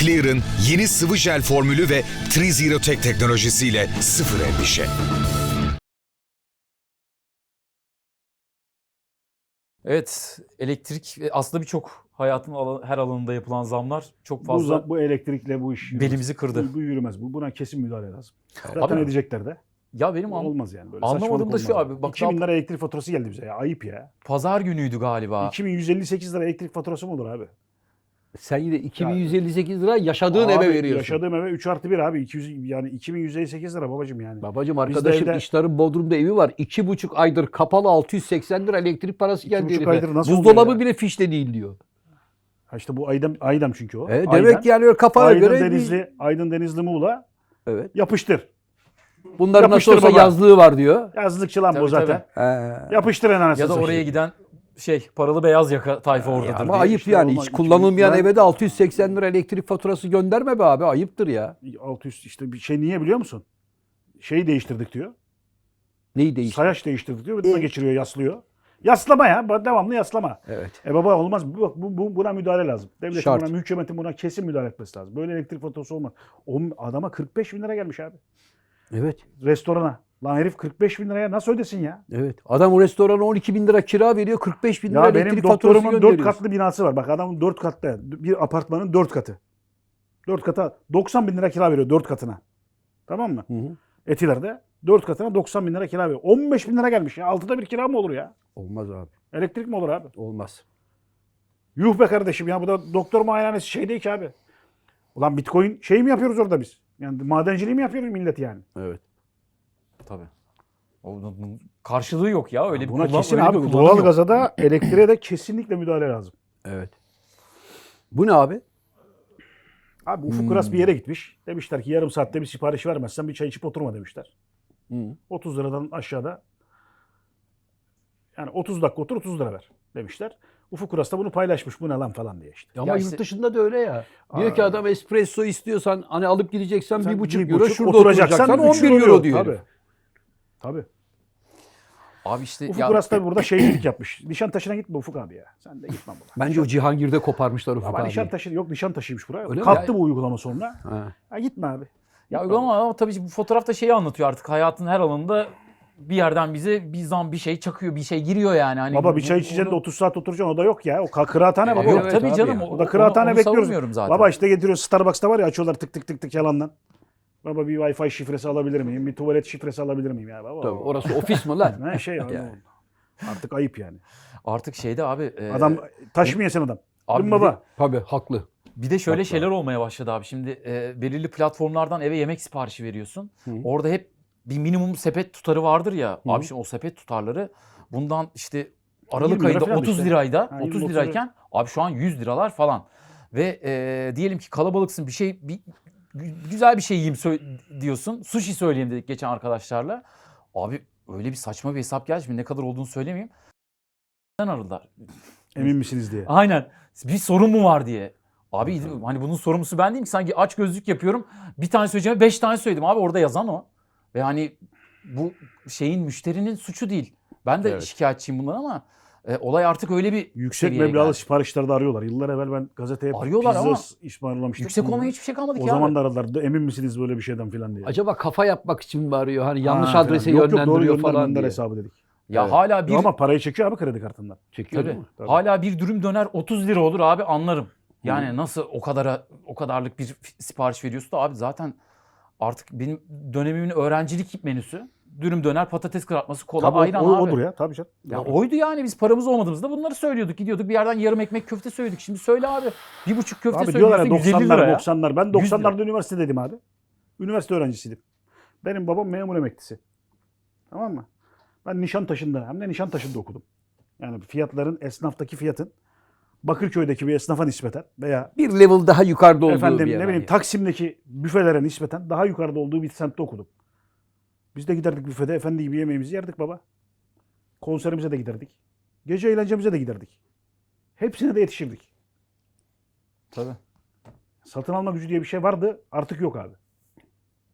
Clear'ın yeni sıvı jel formülü ve Trizero Tek teknolojisiyle sıfır endişe. Evet, elektrik e, aslında birçok hayatın her alanında yapılan zamlar çok Bu, fazla za- bu elektrikle bu iş yürümez. belimizi kırdı. Bu, bu yürümez. Bu, buna kesin müdahale lazım. Abi- Zaten edecekler de. Ya benim an- Olmaz yani. Böyle anlamadığım da şu olmaz. abi, bak 2000 daha- lira elektrik faturası geldi bize ya. Ayıp ya. pazar günüydü galiba. 2158 lira elektrik faturası mı olur abi? Sen yine 2158 lira yaşadığın Abi, eve veriyorsun. Yaşadığım eve 3 artı 1 abi. 200, yani 2158 lira babacım yani. Babacım arkadaşım evde- İştar'ın Bodrum'da evi var. İki buçuk aydır kapalı 680 lira elektrik parası İki geldi buçuk herife. aydır nasıl Buzdolabı ya? bile fişte değil diyor. Ha işte bu Aydın, Aydın çünkü o. E, Aydın, demek yani öyle kafana Aydın göre bir- Denizli, Aydın Denizli Muğla Evet. yapıştır. Bunların nasıl Yapıştır olsa baba. yazlığı var diyor. Yazlıkçı lan bu Tabii, zaten. He. Yapıştır en anasını Ya da oraya giden şey paralı beyaz yaka tayfa oradadır. Ama diye. ayıp işte yani. olmaz. Hiç kullanılmayan Ben- eve de 680 lira elektrik faturası gönderme be abi. Ayıptır ya. 600 işte bir şey niye biliyor musun? Şeyi değiştirdik diyor. Neyi değişti? Sayaç değiştirdik diyor. Buna geçiriyor, yaslıyor. Yaslama ya. Devamlı yaslama. Evet. E baba olmaz. Bu, bu, bu- buna müdahale lazım. Devletin Şart. buna, hükümetin buna kesin müdahale etmesi lazım. Böyle elektrik faturası olmaz. O adama 45 bin lira gelmiş abi. Evet. Restorana. Lan herif 45 bin liraya nasıl ödesin ya? Evet. Adam o restorana 12 bin lira kira veriyor. 45 bin lira Ya elektrik benim faturası doktorumun 4 gönderiyorsun. katlı binası var. Bak adamın 4 katlı. Bir apartmanın 4 katı. 4 kata 90 bin lira kira veriyor 4 katına. Tamam mı? Hı hı. Etiler'de 4 katına 90 bin lira kira veriyor. 15 bin lira gelmiş ya. Altıda bir kira mı olur ya? Olmaz abi. Elektrik mi olur abi? Olmaz. Yuh be kardeşim ya bu da doktor muayenehanesi şey değil ki abi. Ulan bitcoin şey mi yapıyoruz orada biz? Yani madenciliği mi yapıyoruz millet yani? Evet. Tabii. Onun karşılığı yok ya öyle bir Buna kullan- kesin öyle abi doğal yok. gaza da elektriğe de kesinlikle müdahale lazım. Evet. Bu ne abi? Abi Ufuk Hmm. Kıras bir yere gitmiş. Demişler ki yarım saatte bir sipariş vermezsen bir çay içip oturma demişler. Hı. 30 liradan aşağıda yani 30 dakika otur 30 lira ver demişler. Ufuk Kuras da bunu paylaşmış. Bu ne lan falan diye işte. Ama Ya yurt işte- dışında da öyle ya. Diyor ki adam espresso istiyorsan hani alıp gideceksen Sen bir buçuk euro buçuk, şurada oturacaksan oturacaksan üç 11 euro diyor. Tabii. Tabii. Abi işte Ufuk ya, Kuras tabii burada şeycilik yapmış. Nişantaşı'na gitme Ufuk abi ya. Sen de gitme buna. Bence o Cihangir'de koparmışlar Ufuk abi. Nişantaşı yok Nişantaşı'ymış buraya. Öyle? Kalktı bu uygulama sonra. Ha. Ha, gitme abi. ya uygulama ama tabii bu fotoğrafta şeyi anlatıyor artık hayatın her alanında bir yerden bize bir zam bir şey çakıyor bir şey giriyor yani. Hani Baba bir çay içeceksin de onu- 30 saat oturacaksın o da yok ya. O kıraathane baba. Yok Evet tabii abi canım. ya. O, da kıraathane bekliyoruz. zaten. Baba işte getiriyor Starbucks'ta var ya açıyorlar tık tık tık tık yalandan. Baba bir Wi-Fi şifresi alabilir miyim? Bir tuvalet şifresi alabilir miyim ya baba? Tabii orası ofis mi lan? Ne şey ya. Yani. Artık ayıp yani. Artık şeyde abi. e, Adam taş mı yesin adam? abi Değil baba? Tabii haklı. Bir de şöyle Haklı. şeyler olmaya başladı abi. Şimdi e, belirli platformlardan eve yemek siparişi veriyorsun. Hı. Orada hep bir minimum sepet tutarı vardır ya. Hı. Abi şimdi o sepet tutarları bundan işte Aralık 20 lira ayında falan 30 işte. lirayda, Ha, 30 20, lirayken abi şu an 100 liralar falan. Ve e, diyelim ki kalabalıksın bir şey bir güzel bir şey yiyeyim diyorsun. Sushi söyleyeyim dedik geçen arkadaşlarla. Abi öyle bir saçma bir hesap geldi. Şimdi ne kadar olduğunu söylemeyeyim. aradılar. Emin misiniz diye. Aynen. Bir sorun mu var diye. Abi hani bunun sorumlusu ben değilim ki sanki aç gözlük yapıyorum. Bir tane söyleyeceğime beş tane söyledim abi orada yazan o. Ve hani bu şeyin müşterinin suçu değil. Ben de Evet. şikayetçiyim bundan ama e, olay artık öyle bir Yüksek seviyeye meblağlı geldi. siparişlerde arıyorlar. Yıllar evvel ben gazeteye Arıyorlar pizza ama ısmarlamıştım. Yüksek olmaya hiçbir şey kalmadı O ki zaman abi. da aradılar. "De Emin misiniz böyle bir şeyden filan diye. Acaba kafa yapmak için mi arıyor? Hani yanlış Ha, adrese falan. Yok, yok, doğru yönlendiriyor falan gönder diye. hesabı dedik. Ya Evet. hala bir Ama parayı çekiyor abi kredi kartından. Çekiyor tabii, değil mi? Tabii. hala bir dürüm döner 30 lira olur abi anlarım. Yani nasıl o kadara o kadarlık bir f- sipariş veriyorsun da abi zaten artık benim dönemimin öğrencilik menüsü dürüm döner patates kızartması kola Tabii ayran o, abi. odur ya. Tabii canım. Ya Doğru. oydu yani biz paramız olmadığımızda bunları söylüyorduk. Gidiyorduk bir yerden yarım ekmek köfte söyledik. Şimdi söyle abi. Bir buçuk köfte Abi diyorlar ya söylüyorsun 150 lira 90'lar ya. 90'lar. Ben 100 lira. 90'larda üniversitedeydim abi. Üniversite öğrencisiydim. Benim babam memur emeklisi. Tamam mı? Ben Nişantaşı'nda hem de Nişantaşı'nda okudum. Yani fiyatların esnaftaki fiyatın Bakırköy'deki bir esnafa nispeten veya Bir level daha yukarıda olduğu efendim bir yer. ne bileyim hani. Taksim'deki büfelere nispeten daha yukarıda olduğu bir semtte okudum. Biz de giderdik büfede efendi gibi yemeğimizi yerdik baba. Konserimize de giderdik. Gece eğlencemize de giderdik. Hepsine de yetişirdik. Tabii. Satın alma gücü diye bir şey vardı. Artık yok abi.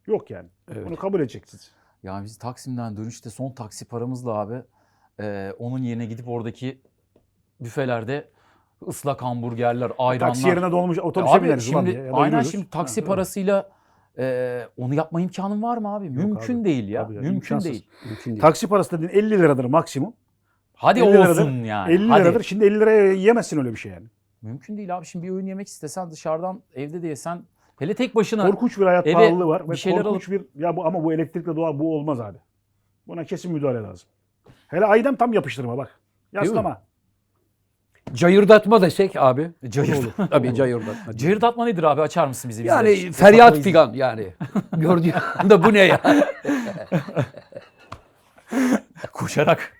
Yok yani. Evet. Bunu kabul edeceksiniz. Ya biz Taksim'den dönüşte son taksi paramızla abi e, onun yerine gidip oradaki büfelerde Islak hamburgerler, ayranlar. Taksi yerine dolmuş otobüse Abi bineriz şimdi. Ya aynen şimdi taksi Ha, parasıyla e, onu yapma imkanın var mı abi? Mümkün abi. değil ya. Tabii ya, Mümkün imkansız. değil. Mümkün değil. Taksi parası dediğin 50 liradır maksimum. Hadi 50 liradır. olsun yani. 50 Hadi. liradır. Şimdi 50 liraya yiyemezsin öyle bir şey yani. Mümkün değil abi. Şimdi bir öğün yemek istesen dışarıdan evde de yesen hele tek başına Korkunç bir hayat Eve pahalılığı var. bir Ve şeyler korkunç bir ya bu ama bu elektrikle doğal bu olmaz abi. Buna kesin müdahale lazım. Hele aydan tam yapıştırma bak. Yaslama. Cayırdatma desek abi. Cayır. Tabii cayırdatma. Cayırdatma nedir abi? Açar mısın bize? bize? Yani İşte feryat figan yani. Gördüğün anda bu ne ya? Koşarak.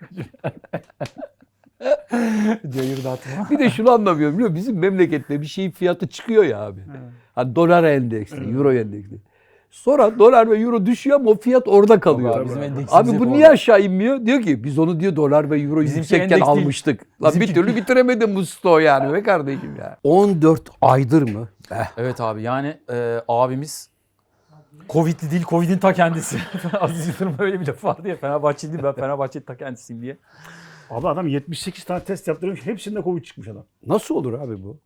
Cayırdatma. Bir de şunu anlamıyorum biliyor musun? Bizim memlekette bir şeyin fiyatı çıkıyor ya abi. Hani dolar endeksli, euro endeksli. Sonra dolar ve euro düşüyor ama o fiyat orada kalıyor. Abi bizim Abi bu orada. niye aşağı inmiyor? Diyor ki biz onu diyor dolar ve euro Bizimki yüksekken almıştık. Lan bir Bizimki- türlü bitiremedim bu stoğu yani be kardeşim ya. 14 aydır mı? Eh, Evet abi yani e, abimiz Covid'li değil Covid'in ta kendisi. Aziz Yıldırım öyle bir laf vardı ya Fenerbahçeli değil ben Fenerbahçe'nin ta kendisiyim diye. Abi adam 78 tane test yaptırmış. Hepsinde Covid çıkmış adam. nasıl olur abi bu?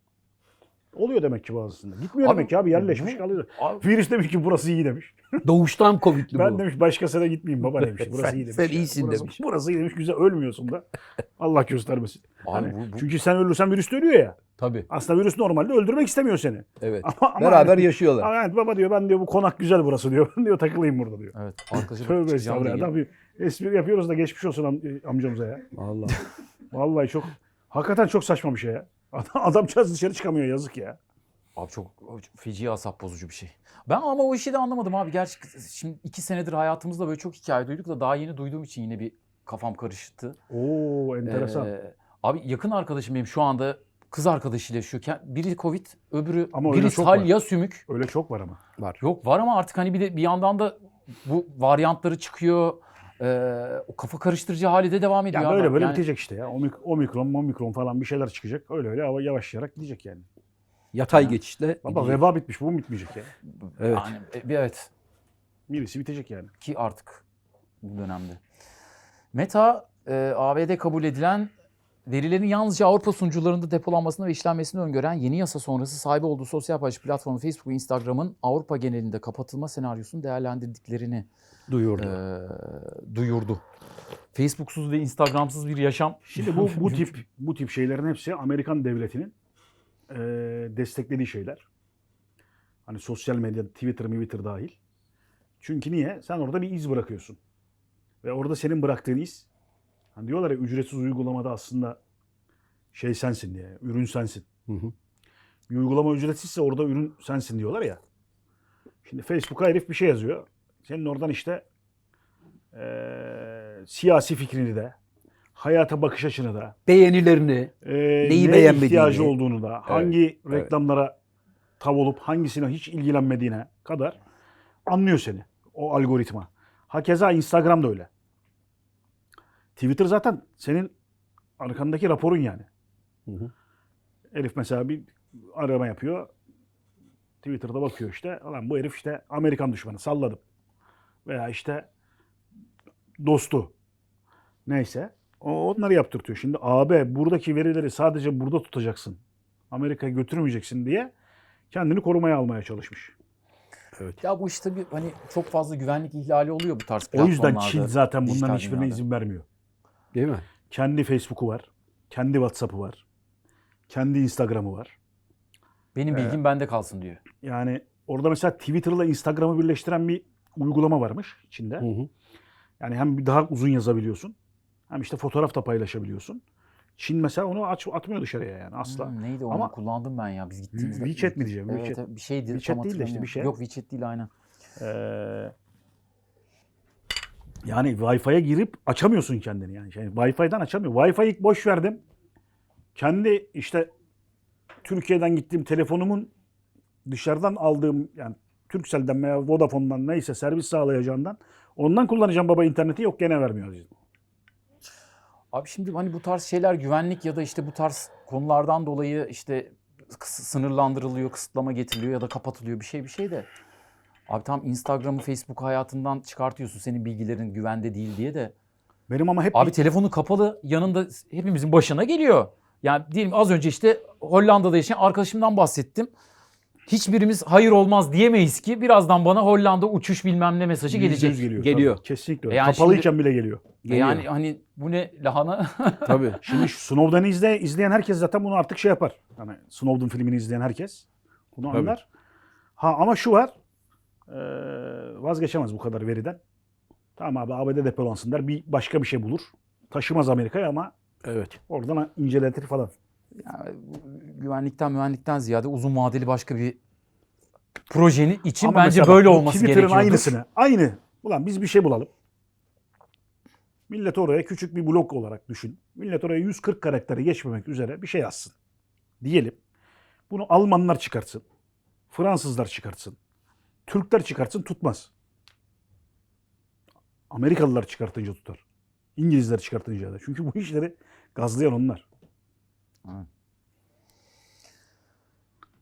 Oluyor demek ki bazısında. Gitmiyor Abi, demek ki abi yerleşmiş kalıyor. Abi, Virüs demiş ki burası iyi demiş. Doğuştan Covid'li Ben bu. demiş başkasına gitmeyeyim baba demiş. Burası Sen- iyi demiş. sen ya. iyisin burası, demiş. Burası iyi demiş. Güzel ölmüyorsun da. Allah göstermesin. abi Hani bu, bu, Çünkü sen ölürsen virüs de ölüyor ya. Tabii. Aslında virüs normalde öldürmek istemiyor seni. Evet. Ama, ama Beraber hani- yaşıyorlar. Ama evet baba diyor ben diyor bu konak güzel burası diyor. Ben diyor takılayım burada diyor. evet arkadaşım Tövbe estağfurullah. Adam bir espri yapıyoruz da geçmiş olsun am- amcamıza ya. Vallahi. Vallahi çok hakikaten çok saçma bir şey ya. Adam, adamcağız dışarı çıkamıyor yazık ya. Abi çok feci asap bozucu bir şey. Ben ama o işi de anlamadım abi. Gerçi şimdi iki senedir hayatımızda böyle çok hikaye duyduk da daha yeni duyduğum için yine bir kafam karıştı. Oo enteresan. Ee, abi yakın arkadaşım benim şu anda kız arkadaşıyla yaşıyor. Biri Covid, öbürü Ama biri çok hal var. ya sümük. Öyle çok var ama. Var. Yok var ama artık hani bir de bir yandan da bu varyantları çıkıyor. Ee, o kafa karıştırıcı hali de devam ediyor. Ya abi. böyle böyle Yani bitecek işte ya. Omik- Omikron, omikron falan bir şeyler çıkacak. Öyle öyle yavaş yavaş gidecek yani. Yatay geçişle. Baba gidiyor. veba bitmiş bu mu bitmeyecek ya? Evet. Yani, e, bir evet Birisi bitecek yani. ki artık bu dönemde. Meta e, ABD kabul edilen verilerin yalnızca Avrupa sunucularında depolanmasını ve işlenmesini öngören yeni yasa sonrası sahibi olduğu sosyal paylaşım platformu Facebook ve Instagram'ın Avrupa genelinde kapatılma senaryosunu değerlendirdiklerini Duyurdu. e, duyurdu. Facebook'suz ve Instagram'sız bir yaşam. Şimdi bu bu tip bu tip şeylerin hepsi Amerikan devletinin eee, desteklediği şeyler. Hani sosyal medya, Twitter, Twitter dahil. Çünkü niye? Sen orada bir iz bırakıyorsun. Ve orada senin bıraktığın iz hani diyorlar ya ücretsiz uygulamada aslında şey sensin diye, ürün sensin. Hı hı. Bir uygulama ücretsizse orada ürün sensin diyorlar ya. Şimdi Facebook'a herif bir şey yazıyor. Senin oradan işte eee, siyasi fikrini de, hayata bakış açını da, Beğenilerini. e, Neyi neye beğenmediğini. ihtiyacı olduğunu da, hangi evet. reklamlara tav olup hangisine hiç ilgilenmediğine kadar anlıyor seni o algoritma. Hakeza Instagram da öyle. Twitter zaten senin arkandaki raporun yani. Hı hı. Herif mesela bir arama yapıyor. Twitter'da bakıyor işte. Lan bu herif işte Amerikan düşmanı salladım. Veya işte dostu. Neyse. O onları yaptırtıyor. Şimdi AB buradaki verileri sadece burada tutacaksın. Amerika'ya götürmeyeceksin diye kendini korumaya almaya çalışmış. Ya bu işte bir hani çok fazla güvenlik ihlali oluyor bu tarz O yüzden platformlarda, Çin zaten bunların hiçbirine dünyada. izin vermiyor. Değil mi? Kendi Facebook'u var. Kendi WhatsApp'ı var. Kendi Instagram'ı var. Benim bilgim bende kalsın diyor. Yani orada mesela Twitter'la Instagram'ı birleştiren bir uygulama varmış içinde. Hı hı. Yani hem daha uzun yazabiliyorsun. Hem işte fotoğraf da paylaşabiliyorsun. Çin mesela onu aç, atmıyor dışarıya yani asla. Hmm, neydi onu Ama- kullandım ben ya biz gittiğimizde. WeChat mi diyeceğim? Evet, WeChat. bir şeydi. WeChat değil de işte bir şey. Yok WeChat değil aynen. Ee, yani Wi-Fi'ye girip açamıyorsun kendini yani. yani Wi-Fi'den açamıyor. Wi-Fi'yi boş verdim. Kendi işte Türkiye'den gittiğim telefonumun dışarıdan aldığım yani Turkcell'den veya Vodafone'dan neyse servis sağlayacağından ondan kullanacağım baba interneti yok gene vermiyor. Abi şimdi hani bu tarz şeyler güvenlik ya da işte bu tarz konulardan dolayı işte sınırlandırılıyor, kısıtlama getiriliyor ya da kapatılıyor bir şey bir şey de. Abi tam Instagram'ı, Facebook hayatından çıkartıyorsun senin bilgilerin güvende değil diye de. Benim ama hep Abi telefonu kapalı yanında hepimizin başına geliyor. Yani diyelim az önce işte Hollanda'da yaşayan arkadaşımdan bahsettim. Hiçbirimiz hayır olmaz diyemeyiz ki birazdan bana Hollanda uçuş bilmem ne mesajı gelecek. yüz geliyor. Geliyor. Tabii. Kesinlikle öyle. Yani Kapalıyken bile geliyor. E Yani hani bu ne lahana? Tabii. Şimdi şu Snowden'ı izle, izleyen herkes zaten bunu artık şey yapar. Hani Snowden filmini izleyen herkes bunu Tabii. anlar. Ha ama şu var. Eee, vazgeçemez bu kadar veriden. Tamam abi ABD depolansın der. Bir başka bir şey bulur. Taşımaz Amerika'ya ama Evet. oradan inceletir falan. Yani güvenlikten mühendikten ziyade uzun vadeli başka bir projenin için Ama bence böyle bu olması gerekiyordur. aynısını. Aynı. Ulan biz bir şey bulalım. Millet oraya küçük bir blok olarak düşün. Millet oraya 140 karakteri geçmemek üzere bir şey yazsın. Diyelim. Bunu Almanlar çıkartsın. Fransızlar çıkartsın. Türkler çıkartsın tutmaz. Amerikalılar çıkartınca tutar. İngilizler çıkartınca da. Çünkü bu işleri gazlayan onlar.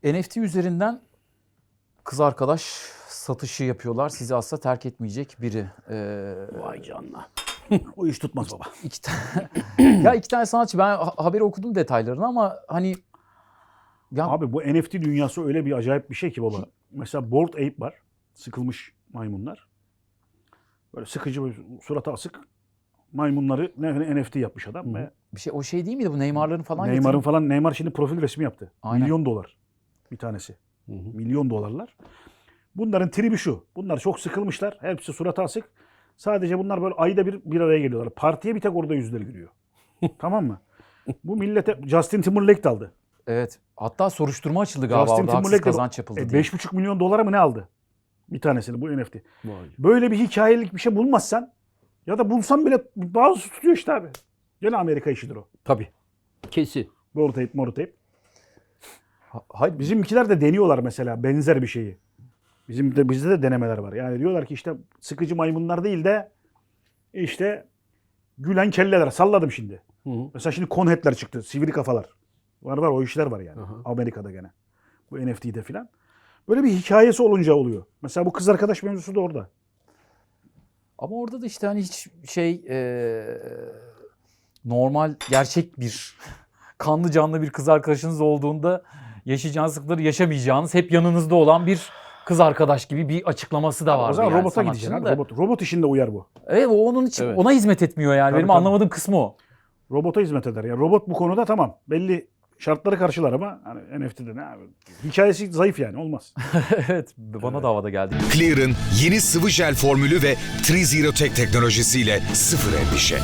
NFT üzerinden kız arkadaş satışı yapıyorlar. Sizi asla terk etmeyecek biri. Ee, Vay canına. O iş tutmaz baba. iki tane ya iki tane sanatçı ben ha- haberi okudum detaylarını ama hani ya Abi bu NFT dünyası öyle bir acayip bir şey ki baba. Mesela Bored Ape var. Sıkılmış maymunlar. Böyle sıkıcı bir suratı asık maymunları ne- NFT yapmış adam ve bir şey o şey değil miydi bu Neymar'ların falan Neymar'ın falan Neymar şimdi profil resmi yaptı. Aynen. Milyon dolar bir tanesi. Hı hı. Milyon dolarlar. Bunların tribi şu. Bunlar çok sıkılmışlar. Hepsi suratı asık. Sadece bunlar böyle ayda bir bir araya geliyorlar. Partiye bir tek orada yüzleri gülüyor. tamam mı? Bu millete Justin Timberlake de aldı. Evet. Hatta soruşturma açıldı galiba Justin orada haksız Timberlake de- kazanç yapıldı E, diye. 5,5 milyon dolara mı ne aldı? Bir tanesini bu NFT. Vay. Böyle bir hikayelik bir şey bulmazsan ya da bulsan bile bazı tutuyor işte abi. Gene Amerika işidir o. Tabii. Kesin. Boru tape, moru. Ha- Hayır Bizimkiler de deniyorlar mesela benzer bir şeyi. Bizim de bizde de denemeler var. Yani diyorlar ki işte sıkıcı maymunlar değil de işte gülen kelleler. Salladım şimdi. Hı hı. Mesela şimdi konhetler çıktı. Sivri kafalar. Var var o işler var yani. Aha. Amerika'da gene. Bu NFT'de filan. Böyle bir hikayesi olunca oluyor. Mesela bu kız arkadaş mevzusu da orada. Ama orada da işte hani hiç şey eee, normal gerçek bir kanlı canlı bir kız arkadaşınız olduğunda yaşayacağınız sıkıntıları yaşamayacağınız hep yanınızda olan bir kız arkadaş gibi bir açıklaması da var. o zaman yani robota gideceksin. abi. Robot, robot işinde uyar bu. Evet o onun için Evet. ona hizmet etmiyor yani. Tabii, Benim tabii. anlamadığım kısmı o. Robota hizmet eder. Yani robot bu konuda tamam. Belli şartları karşılar ama hani NFT'de ne abi? Hikayesi zayıf yani olmaz. evet bana da havada geldi. Clear'ın yeni sıvı jel formülü ve Trizero Tek teknolojisiyle sıfır endişe.